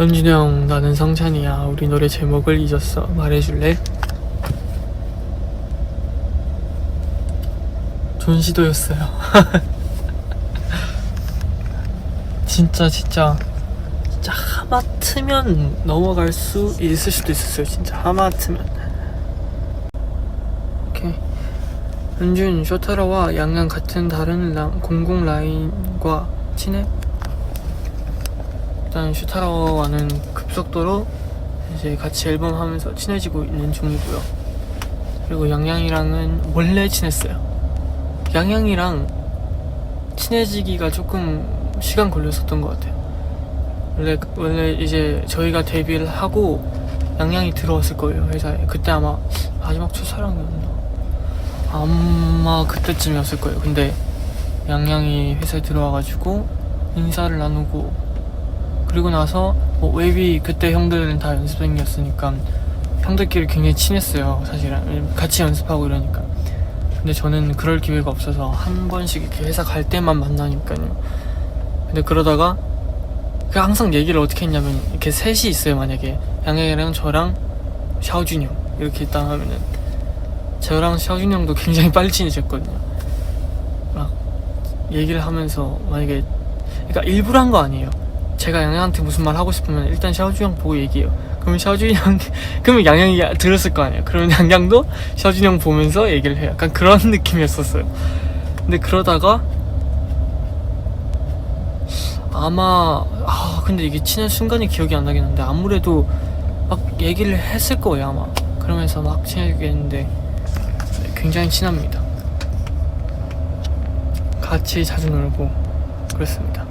현준이 형 나는 성찬이야. 우리 노래 제목을 잊었어. 말해줄래? 좋은 시도였어요. 진짜 진짜. 진짜 하마트면 넘어갈 수 있을 수도 있었어요 진짜. 하마트면. 현준 쇼타라와 양양 같은 다른 라, 공공 라인과 친해? 일단 슈타라와는 급속도로 이제 같이 앨범 하면서 친해지고 있는 중이고요. 그리고 양양이랑은 원래 친했어요. 양양이랑 친해지기가 조금 시간 걸렸었던 것 같아요. 원래 원래 이제 저희가 데뷔를 하고 양양이 들어왔을 거예요 회사에. 그때 아마 마지막 첫사랑이었나? 아마 그때쯤이었을 거예요. 근데 양양이 회사에 들어와가지고 인사를 나누고 그리고 나서 뭐 웨이비 그때 형들은 다 연습생이었으니까 형들끼리 굉장히 친했어요 사실은. 같이 연습하고 이러니까. 근데 저는 그럴 기회가 없어서 한 번씩 이렇게 회사 갈 때만 만나니까요. 근데 그러다가 그 항상 얘기를 어떻게 했냐면 이렇게 셋이 있어요 만약에. 양양이랑 저랑 샤오준 형. 이렇게 있다 하면은 저랑 샤오준 형도 굉장히 빨리 친해졌거든요. 막 얘기를 하면서 만약에 그러니까 일부러 한 거 아니에요 제가 양양한테 무슨 말 하고 싶으면 일단 샤오준 형 보고 얘기해요. 그러면 샤오준 형, 그러면 양양이 들었을 거 아니에요. 그러면 양양도 샤오준 형 보면서 얘기를 해요. 약간 그런 느낌이었었어요. 근데 그러다가 아마 아 근데 이게 친한 순간이 기억이 안 나긴 한데 아무래도 막 얘기를 했을 거예요 아마. 그러면서 막 친해지게 했는데 굉장히 친합니다. 같이 자주 놀고 그랬습니다.